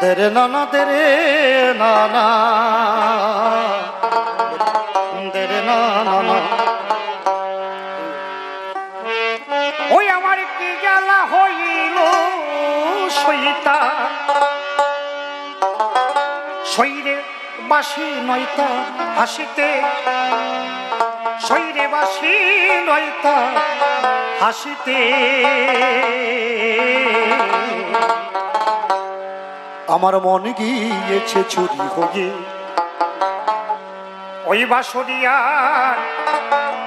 দেরে নানা দেরে নানা। দেরে নানা। ওই আমার কি জ্বালা হইল সইতা শৈরে বাসি নয়তা হাসিতে। শৈরে বাসি নয়তা হাসিতে। আমার মন গিয়েছে চুরি হয়ে। ওই বাসরিয়া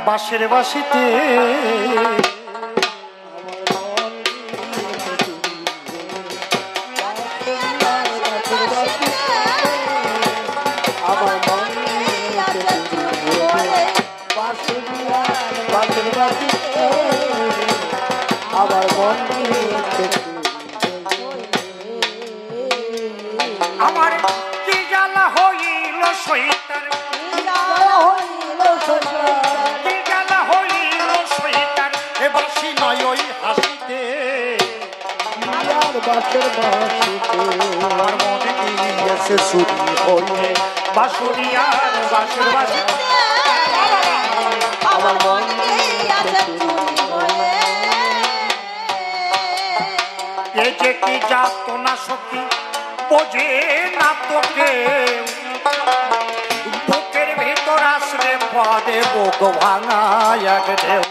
বাসের বাসিতে বাসের বাসিতে আমার মনে গিয়েছে চুরি হয়ে বাসরিয়ার বাসের বাসিতে আমার মন এই যে কি যাত না বোঝে না তোকে। বুকের ভেতর আসলে পদে বুক ভাঙা এক ঢেউ।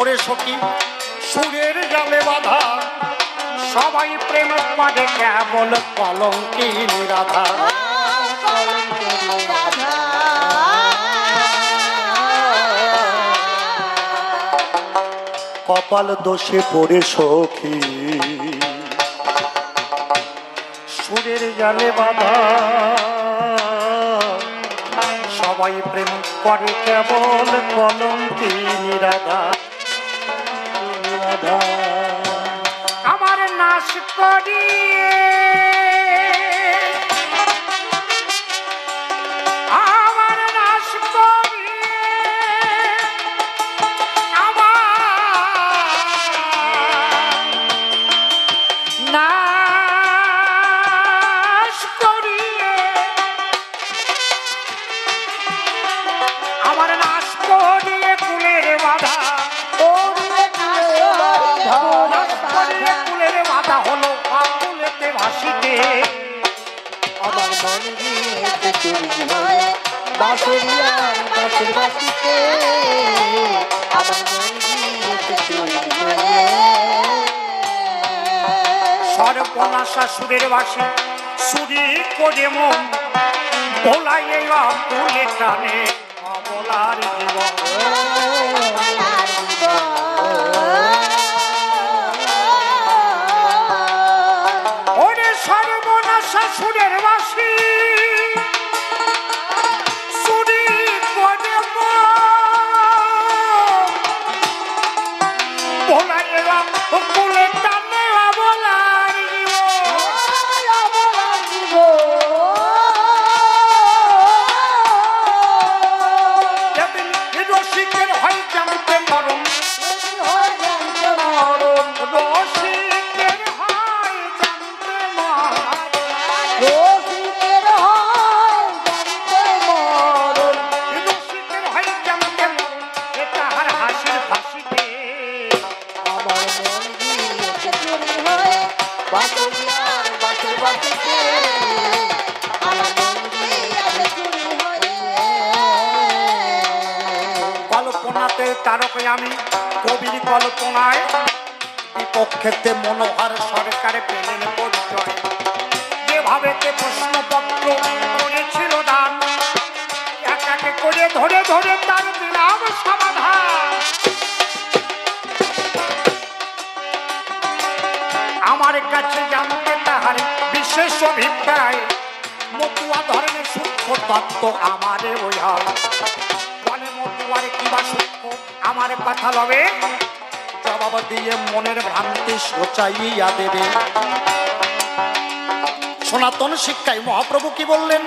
পড়ে সখী, সুরের জালে বাধা। সবাই প্রেম পারে কেবল কলঙ্কি রাধা। কপাল দোষে পড়ে সখী, সুরের জালে বাধা। সবাই প্রেম করে কেবল কলঙ্কি রাধা। আমার নাশ করিয়ে সর্বনাশা সুরের বাসে সুরি করে মন ভোলাইয়ে অকুলে টানে অবলার জীবন। কল্পনাতে তারকে আমি কবির কল্পনায় বিপক্ষেতে মনোহর সরকার পেলেন পরিচয়। যেভাবে তে প্রশ্নপত্র করেছিল দান এক একে করে ধরে ধরে তার দিলাম সমাধান। আমার কাছে জানতে তাহার বিশেষ অভিপ্রায়, মতুয়া ধরনের সূক্ষ্ম তত্ত্ব আমারে ওইহার বলে আমার কথা লবে। জবাব দিয়ে মনের ভ্রান্তি সোচাইয়া দেবে। সনাতন শিক্ষায় মহাপ্রভু কি বললেন?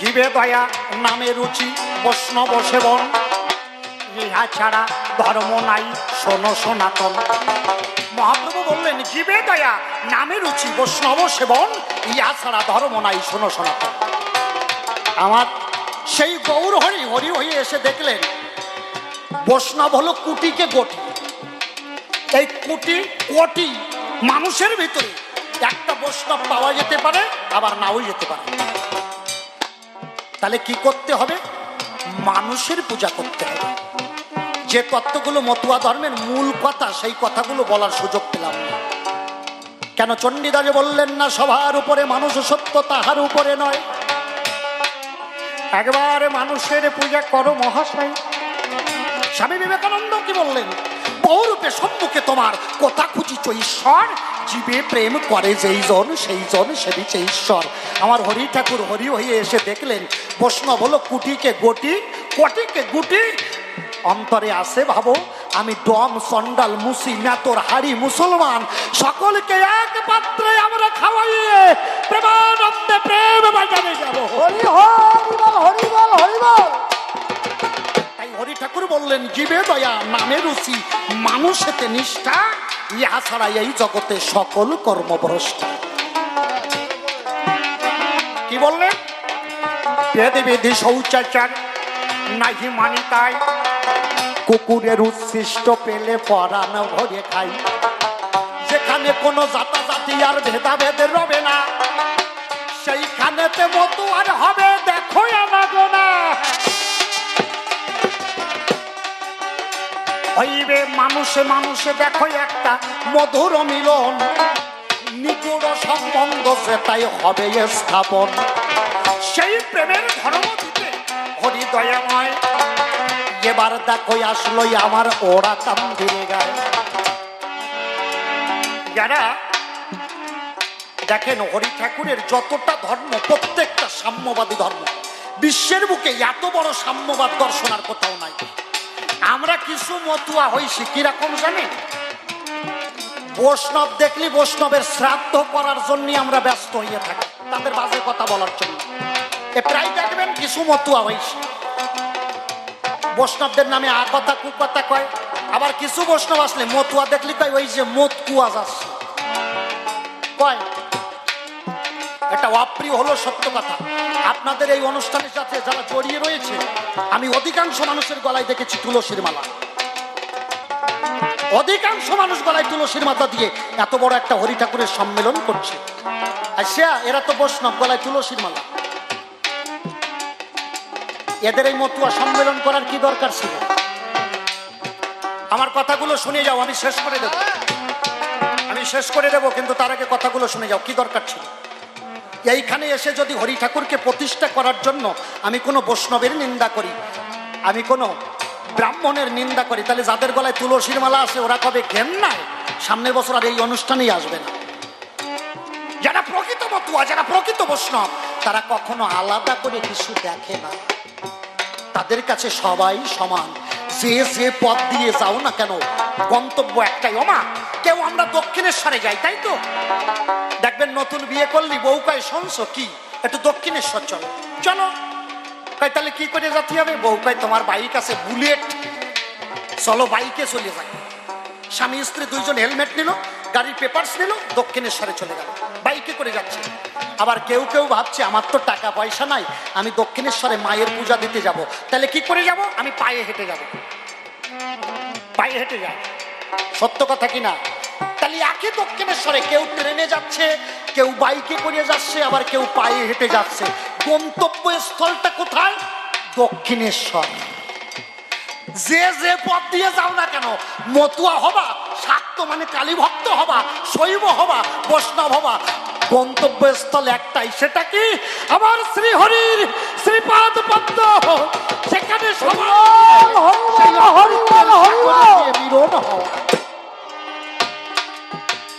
জীবে দয়া, নামে রুচি, বৈষ্ণব সেবন। ইহা ছাড়া ধর্ম নাই, শোনো সনাতন। মহাপ্রভু বললেন, জীবে দয়া, নামে রুচি, বৈষ্ণব সেবন, ইহা ছাড়া ধর্ম নাই, শোনো সনাতন। আমার সেই গৌর হরি হরি হয়ে এসে দেখলেন, বৈষ্ণব হলো কুটিকে গটি। এই কুটি, কোটি মানুষের ভিতরে একটা বৈষ্ণব পাওয়া যেতে পারে, আবার নাও যেতে পারে। তাহলে কি করতে হবে? মানুষের পূজা করতে হবে। যে তত্ত্বগুলো মতুয়া ধর্মের মূল কথা, সেই কথাগুলো বলার সুযোগ পেলাম না। কেন চণ্ডীদাসে বললেন না সবার উপরে মানুষ সত্য, তাহার উপরে নয়। একবার মানুষের পূজা করো মহাশয়। স্বামী বিবেকানন্দ কি বললেন? বহুরূপে সম্মুখে তোমার কোথা খুঁজিছ ঈশ্বর, জীবে প্রেম করে যেই জন, সেই জন সেবিছে ঈশ্বর। আমার হরি ঠাকুর হরি হয়ে এসে দেখলেন, বৈষ্ণব হলো কুটিকে গটি, কটিকে গুটি, অন্তরে আসে ভাবো আমি ডম সন্ডাল মুসি মেতর হাড়ি মুসলমান সকলকে এক পাত্রে আমরা খাওয়াইয়ে প্রেমানন্দে প্রেম বাজারে যাব। হরি হরি বল হরি বল হরি বল। তাই হরি ঠাকুর বললেন জীবে দয়া নামে রুচি মানুষেতে নিষ্ঠা ইহা ছাড়া এই জগতে সকল কর্মভ্রষ্টা। কি বললেন? বেদে বেদে শৌচাচার নাহি মানি তাই কুকুরের উচ্ছিষ্ট পেলে পরাণ ভরে খাই। যেখানে কোনো জাতাজাতি আর ভেদাভেদ রবে না, সেইখানেতে মতো আর হবে দেখো আমাগো না। হইবে মানুষে মানুষে দেখো একটা মধুর মিলন, নিগুড় সম্বন্ধ সে তাই হবে স্থাপন। সেই প্রেমের ধর্ম দিতে হরিদয়াময় এবার দেখো আসলো আমার ওরা কাম গায়। যারা দেখেন হরি ঠাকুরের যতটা ধর্ম, প্রত্যেকটা সাম্যবাদী ধর্ম, বিশ্বের বুকে এত বড় সাম্যবাদ দর্শন আর কোথাও নাই। আমরা কিছু মতুয়া হইছি, কীরকম জানেন বৈষ্ণব দেখলি বৈষ্ণবের শ্রাদ্ধ করার জন্য আমরা ব্যস্ত হয়ে থাকি, তাদের বাজে কথা বলার জন্য। এ প্রায় দেখবেন কিছু মতুয়া হইছি। বৈষ্ণবদের নামে আ কথা কু কথা কয়। আবার কিছু বৈষ্ণব আসলে মতুয়া দেখলি কয়, ওই যে মত কুয়া যাচ্ছে। কয় অপ্রিয় হলো সত্য কথা। আপনাদের এই অনুষ্ঠানের সাথে যারা জড়িয়ে রয়েছে, আমি অধিকাংশ মানুষের গলায় দেখেছি তুলসীর মালা। অধিকাংশ মানুষ গলায় তুলসীর মাথা দিয়ে এত বড় একটা হরি ঠাকুরের সম্মেলন করছে। আর সে, এরা তো বৈষ্ণব, গলায় তুলসীর মালা। এদের এই মতুয়া সম্মেলন করার কি দরকার ছিল? আমার কথাগুলো শুনে যাও, আমি শেষ করে দেব। আমি শেষ করে দেব, কিন্তু তার আগে কথাগুলো শুনে যাও, কি দরকার ছিল? এইখানে এসে যদি হরি ঠাকুরকে প্রতিষ্ঠা করার জন্য আমি কোনো বৈষ্ণবের নিন্দা করি, আমি কোনো ব্রাহ্মণের নিন্দা করি, তাহলে যাদের গলায় তুলসীর মালা আছে, ওরা কবে ঘেন নাই সামনের বছর আর এই অনুষ্ঠানেই আসবে না। যারা প্রকৃত মতুয়া যারা প্রকৃত বৈষ্ণব, তারা কখনো আলাদা করে কিছু দেখে না। তাদের কাছে সবাই সমান। যে যে পথ দিয়ে যাও না কেন, গন্তব্য একটাই, ওমা, কেউ আমরা দক্ষিণেশ্বরে যাই, তাই তো? দেখবেন নতুন বিয়ে করলি, বউ কয়, শুনছো কি? একটু দক্ষিণেশ্বর চলো। চলো। কয়, তাহলে কি করে যেতে হবে? বউ কয়, তোমার বাইক আছে, বুলেট। চলো বাইকে চলে যাই। স্বামী স্ত্রী দুইজন হেলমেট নিল, গাড়ির পেপারস নিল, দক্ষিণেশ্বরে চলে গেল। করে যাচ্ছে। আবার কেউ কেউ ভাবছে, আমার তো টাকা পয়সা নাই, আমি দক্ষিণেশ্বরে মায়ের পূজা দিতে যাব। তাহলে কি করে যাব? আমি পায়ে হেঁটে যাব। পায়ে হেঁটে যাই সত্য কথা কি না? তাহলে একই দক্ষিণেশ্বরে কেউ ট্রেনে যাচ্ছে, কেউ বাইকে করে যাচ্ছে, আবার কেউ পায়ে হেঁটে যাচ্ছে। গন্তব্য স্থলটা কোথায়? দক্ষিণেশ্বর। যে যে পথ দিয়ে যাও না কেন, মতুয়া হবা, শাক্ত মানে কালী ভক্ত হবা, শৈব হবা, বৈষ্ণব হবা। গন্তব্যস্থল একটাই সেটা কি? আমার শ্রী হরির শ্রীপাদ পদ্ম। সেখানে মিলন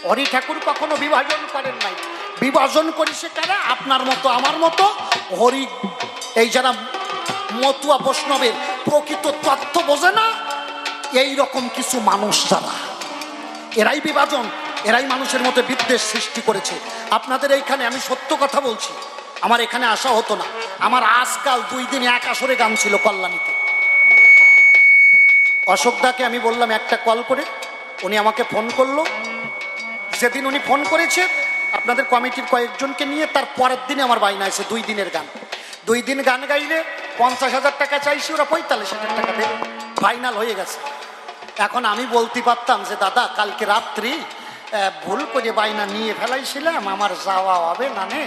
হরি ঠাকুর কখনো বিভাজন করেন নাই। বিভাজন করেছে কারা? আপনার মতো আমার মতো। হরি এই যারা মতুয়া বৈষ্ণবের প্রকৃত তত্ত্ব বোঝে না এই রকম কিছু মানুষ যারা এরাই বিভাজন। এরাই মানুষের মধ্যে বিদ্বেষ সৃষ্টি করেছে। আপনাদের এইখানে আমি সত্য কথা বলছি। আমার এখানে আসা হতো না। আমার আজকাল দুই দিন এক আসরে গান ছিল কল্যাণীতে। অশোকদাকে আমি বললাম, একটা কল করে। উনি আমাকে ফোন করল। যেদিন উনি ফোন করেছে, আপনাদের কমিটির কয়েকজনকে নিয়ে তার পরের দিনে আমার বাইনা আছে দুই দিনের গান। দুই দিন গান গাইলে পঞ্চাশ হাজার টাকা চাইছি, ওরা পঁয়তাল্লিশ হাজার টাকা দেবে। ফাইনাল হয়ে গেছে। এখন আমি বলতে পারতাম যে, দাদা, কালকে রাত্রি ভুল করে বাইনা নিয়ে ফেলাইছিলাম, আমার যাওয়া হবে না নে।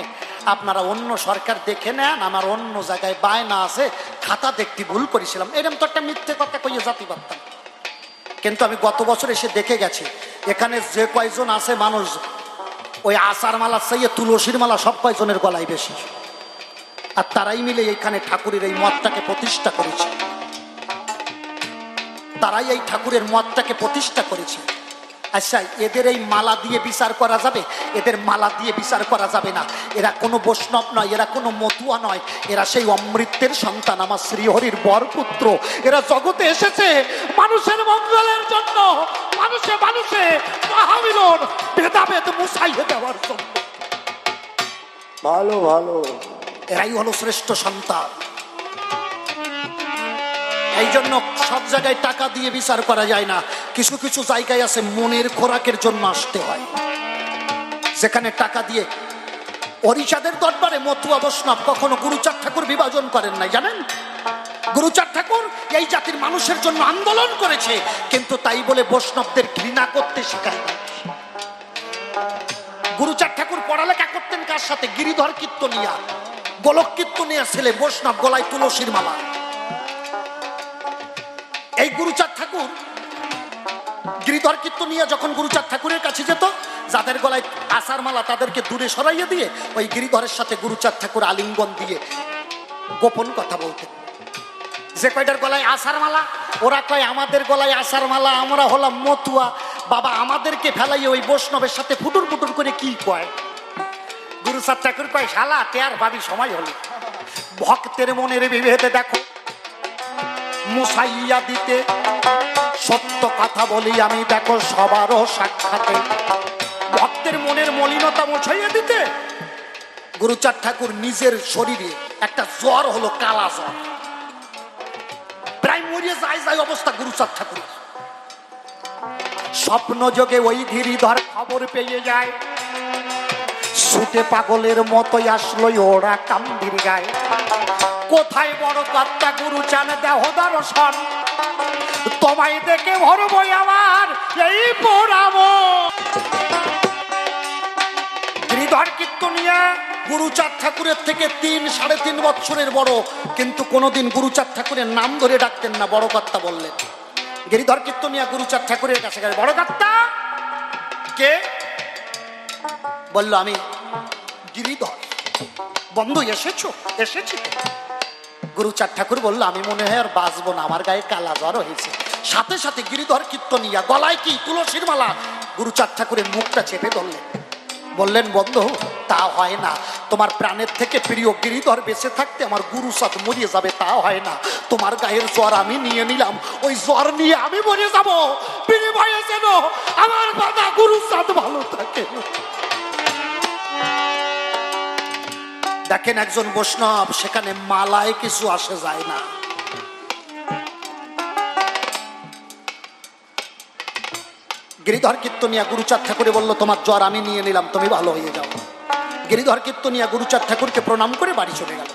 আপনারা অন্য সরকার দেখে নেন, আমার অন্য জায়গায় বায়না আছে, খাতা দেখতে ভুল করেছিলাম। এরকম তো একটা মিথ্যে কথা কইয়ে জাতি পারতাম কিন্তু আমি গত বছর এসে দেখে গেছি, এখানে যে কয়জন আছে মানুষ, ওই আচার মালা চাইয়ে তুলসীর মালা সব কয়জনের গলায় বেশি। আর তারাই মিলে এইখানে ঠাকুরের এই মতটাকে প্রতিষ্ঠা করেছে। তারাই এই ঠাকুরের মতটাকে প্রতিষ্ঠা করেছে। আচ্ছা এদের এই মালা দিয়ে বিচার করা যাবে? এদের মালা দিয়ে বিচার করা যাবে না। এরা কোনো বৈষ্ণব নয় এরা কোনো মতুয়া নয়। এরা সেই অমৃতের সন্তান আমার শ্রীহরির বরপুত্র। এরা জগতে এসেছে মানুষের মঙ্গলের জন্য। মানুষে মানুষে মহামিলন ভেদাভেদ মুছাইয়ে দেওয়ার জন্য। ভালো ভালো। এরাই হলো শ্রেষ্ঠ সন্তান। এই জন্য সব জায়গায় টাকা দিয়ে বিচার করা যায় না। কিছু কিছু জায়গায় আছে মনের খোরাকের জন্য আসতে হয়। যেখানে টাকা দিয়ে অরিচাঁদের দরবারে মতুয়া বৈষ্ণব কখনো গুরুচাঁদ ঠাকুর বিভাজন করেন নাই, জানেন? গুরুচাঁদ ঠাকুর এই জাতির মানুষের জন্য আন্দোলন করেছে, কিন্তু তাই বলে বৈষ্ণবদের ঘৃণা করতে শেখায় না গুরুচাঁদ ঠাকুর পড়ালেখা করতেন কার সাথে? গিরিধর কীর্তনিয়া, গোলক কীর্তনিয়া ছেলে বৈষ্ণব গলায় তুলসীর মালা। এই গুরুচাঁদ ঠাকুর গিরিধর কীর্তনিয়া যখন গুরুচাঁদ ঠাকুরের কাছে যেত, যাদের গলায় আসার মালা তাদেরকে দূরে সরাইয়ে দিয়ে ওই গিরিধরের সাথে গুরুচাঁদ ঠাকুর আলিঙ্গন দিয়ে গোপন কথা বলতেন। যে কয়টার গলায় আসার মালা? ওরা কয়, আমাদের গলায় আসার মালা, আমরা হলাম মতুয়া। বাবা, আমাদেরকে ফেলাই ওই বৈষ্ণবের সাথে ফুটুর ফুটুর করে কি কয়? গুরুচাঁদ ঠাকুর কয়, শালা, তেয়ার ভাবি সময় হলো। ভক্তের মনের বিভেদে দেখো মুসাইয়া দিতে সত্য কথা বলি আমি, দেখো সবারও সাক্ষাতে। ভক্তের মনের মলিনতা মুছাইয়া দিতে। গুরুচার ঠাকুর নিজের শরীরে একটা জ্বর হলো, কালা জ্বর। প্রায় মরিয়ে যায় যায় অবস্থা গুরুচার ঠাকুর স্বপ্ন যোগে ওই ধীরিধর খবর পেয়ে যায়। ছুটে পাগলের মতোই আসলো ওরা কান্দির গায়ে। কোথায় বড় কর্তা গুরু চান দেহ দর্শন তোমায় দেখে ভরবো আমার এই পোড়াবো। গিরিধর কীর্তনিয়া গুরুচাঁদ ঠাকুরের থেকে তিন, সাড়ে তিন বছরের বড়, কিন্তু কোনোদিন গুরুচাঁদ ঠাকুরের নাম ধরে ডাকতেন না, বড় কর্তা বললেন। গিরিধর কীর্তনিয়া গুরুচাঁদ ঠাকুরের কাছে গেছে বড় কর্তা কে? বলল, আমি গিরিধর। বন্ধু, এসেছ? এসেছি। তো। গুরুচাঁদ ঠাকুর বলল, আমি মনে হয় আর বাঁচবো না, আমার গায়ে কালা জ্বর হয়েছে। সাথে সাথে গিরিধর কীর্তনিয়া, গলায় কি তুলসীর মালা? গুরুচার ঠাকুরের মুখটা চেপে ধরলেন। বললেন, বন্ধু তা হয় না। তোমার প্রাণের থেকে প্রিয় গিরিধর বেঁচে থাকতে আমার গুরু সাথ মরিয়ে যাবে তা হয় না। তোমার গায়ের জ্বর আমি নিয়ে নিলাম, ওই জ্বর নিয়ে আমি মরে যাব। যেন আমার বাবা সাথ ভালো থাকে দেখেন একজন বৈষ্ণব, সেখানে মালায় কিছু আসে যায় না। গিরিধর কীর্তনিয়া গুরুচাঁদ ঠাকুরে বলল, তোমার জ্বর আমি নিয়ে নিলাম, তুমি ভালো হয়ে যাও। গিরিধর কীর্তনিয়া গুরুচাঁদ ঠাকুরকে প্রণাম করে বাড়ি চলে গেল।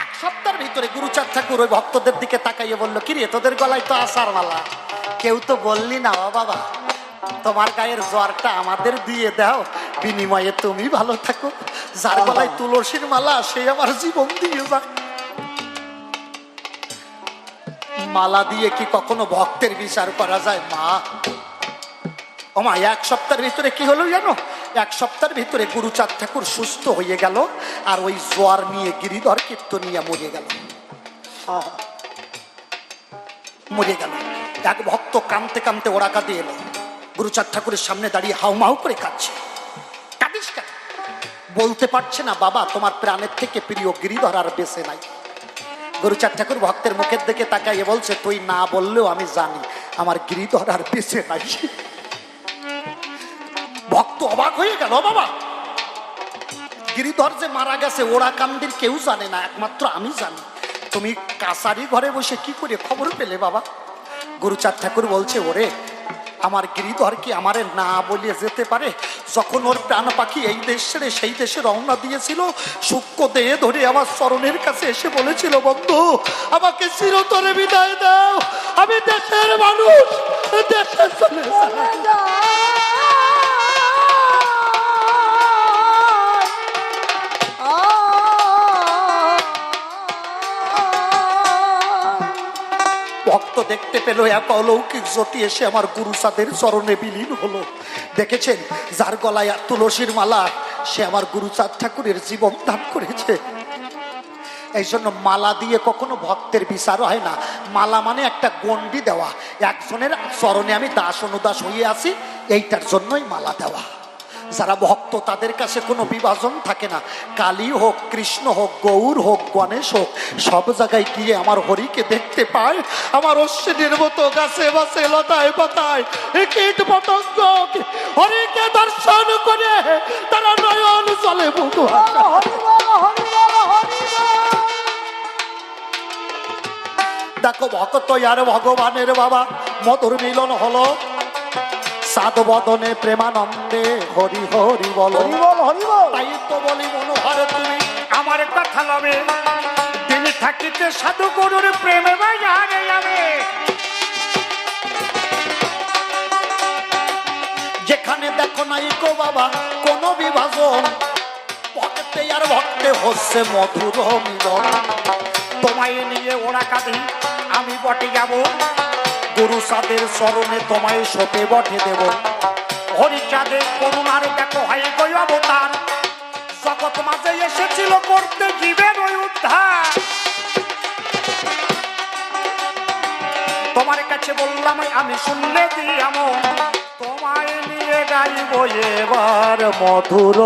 এক সপ্তাহের ভিতরে গুরুচাঁদ ঠাকুর ওই ভক্তদের দিকে তাকাইয়ে বলল, কিরে, তোদের গলায় তো আসার মালা। কেউ তো বললি না বাবা, তোমার গায়ের জ্বরটা আমাদের দিয়ে দাও, বিনিময়ে তুমি ভালো থাকো। যার গলায় তুলসীর মালা, সে আমার জীবন দিয়ে যায়। মালা দিয়ে কি কখনো ভক্তের বিচার করা যায়, মা? ও মা এক সপ্তাহের ভিতরে কি হলো জানো? এক সপ্তাহের ভিতরে গুরুচাঁদ ঠাকুর সুস্থ হয়ে গেল, আর ওই জ্বর নিয়ে গিরিধর কীর্তন নিয়ে মরে গেল। মরে গেল। এক ভক্ত কানতে কানতে ওরা কাঁদে এলো। গুরুচাঁদ ঠাকুরের সামনে দাঁড়িয়ে হাউমাউ করে কাঁদছে। বলতে পারছে না, বাবা, তোমার প্রাণের থেকে প্রিয় গিরিধর আর বেঁচে নাই। গুরুচাঁদ ঠাকুর ভক্তের মুখের দিকে তাকাইয়ে বলছে, তুই না বললেও আমি জানি আমার গিরিধর আর বেঁচে নাই। ভক্ত অবাক হয়ে গেল বাবা, গিরিধর যে মারা গেছে, ওরা কান্দির কেউ জানে না, একমাত্র আমি জানি। তুমি কাসারি ঘরে বসে কি করে খবর পেলে বাবা? গুরুচাঁদ ঠাকুর বলছে, ওরে আমার গিরিধর কি আমারে না বলিয়ে যেতে পারে? যখন ওর প্রাণ পাখি এই দেশ ছেড়ে সেই দেশে রওনা দিয়েছিল সূক্ষ্ম দেহে ধরে আমার স্মরণের কাছে এসে বলেছিল, বন্ধু, আমাকে চিরতরে বিদায় দাও। আমি দেশের মানুষ, দেশের চলে ভক্ত দেখতে পেল, এক অলৌকিক জ্যোতি এসে আমার গুরু সাদের চরণে বিলীন হলো। দেখেছেন, যার গলায় আর তুলসীর মালা, সে আমার গুরুচাঁদ ঠাকুরের জীবন দান করেছে। এই জন্য মালা দিয়ে কখনো ভক্তের বিচার হয় না। মালা মানে একটা গন্ডি দেওয়া। একজনের চরণে আমি দাস অনুদাস হয়ে আছি, এইটার জন্যই মালা দেওয়া। যারা ভক্ত তাদের কাছে কোনো বিভাজন থাকে না। কালী হোক কৃষ্ণ হোক গৌর হোক গণেশ হোক সব জায়গায় গিয়ে আমার হরিকে দেখতে পায়। আমার অশ্বিনীর মতো গাছে বাসে লতায় পাতায় কীট পতঙ্গ হরিকে দর্শন করে তারা নয়ন চলে দেখো ভক্ত আর ভগবানের বাবা মধুর মিলন হলো। সাত বদনে প্রেমানন্দে হরি হরি বলো। তাই তো বলি মনোহর তুমি আমার কথা লবে। দিন থাকিতে সাধু গরুর প্রেমে বাজারে যাবে। যেখানে দেখো নাই গো বাবা কোন বিভাজন। ভক্তে আর ভক্তে হচ্ছে মধুর মিলন। তোমায় নিয়ে ওরা কাঁদি আমি বটে যাব। গুরু সাদের চরণে তোমায় সপে বটে দেব। হরিচাঁদের করুণার দেখো, হয় গই অবতার। জগৎ মাঝে এসেছিল করতে জীবের ওই উদ্ধার। তোমার কাছে বললাম, আমি শুনলে দিয়াম। তোমায় নিয়ে গাইব এবার মধুর